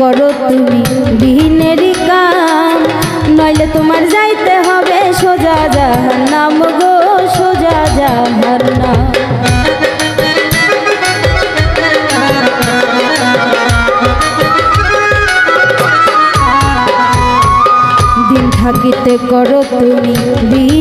করো তুমি দিনেরই কাম, নইলে তোমার যাইতে হবে সোজা যাহার নাম গো, সোজা যাহার নাম দিন থাকিতে করো তুমি দিনেরই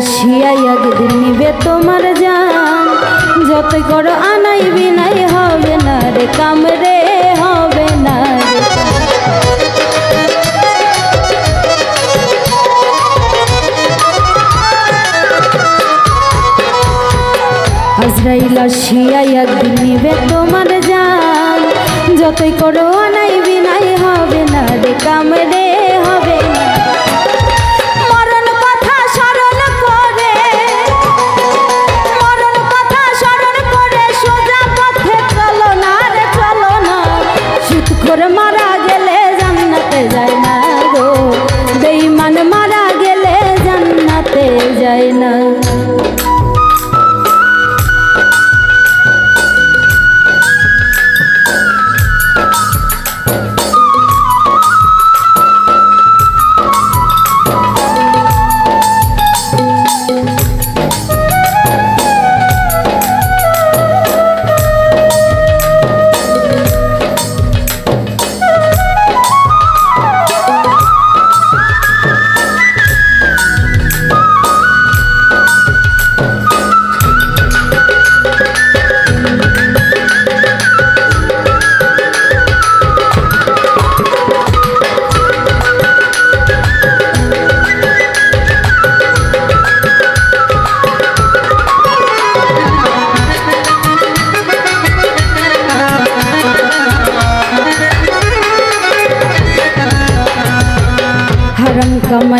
শিয়াই একদিন নিবে তোমার জান। যতই করো আনাই বিনাই হবে না রে কাম রে হবে না আজরাইল শিয়াই একদিন নিবে তোমার জান। যতই করো আনাই বিনাই হবে না রে কাম যায় না।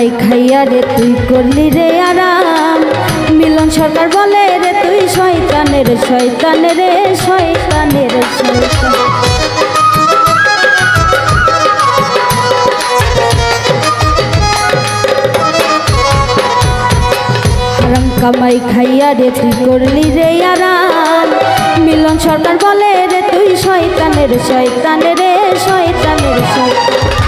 কামাই খাইয়া রে, তুই করলি রে আরাম। মিলন সরকার বলে রে, তুই শয়তানের শয়তানের শয়তানের শয়তান কামাই খাইয়া রে, তুই করলি রে আরাম। মিলন সরকার বলে রে, তুই শয়তানের শয়তানের শয়তানের শয়তান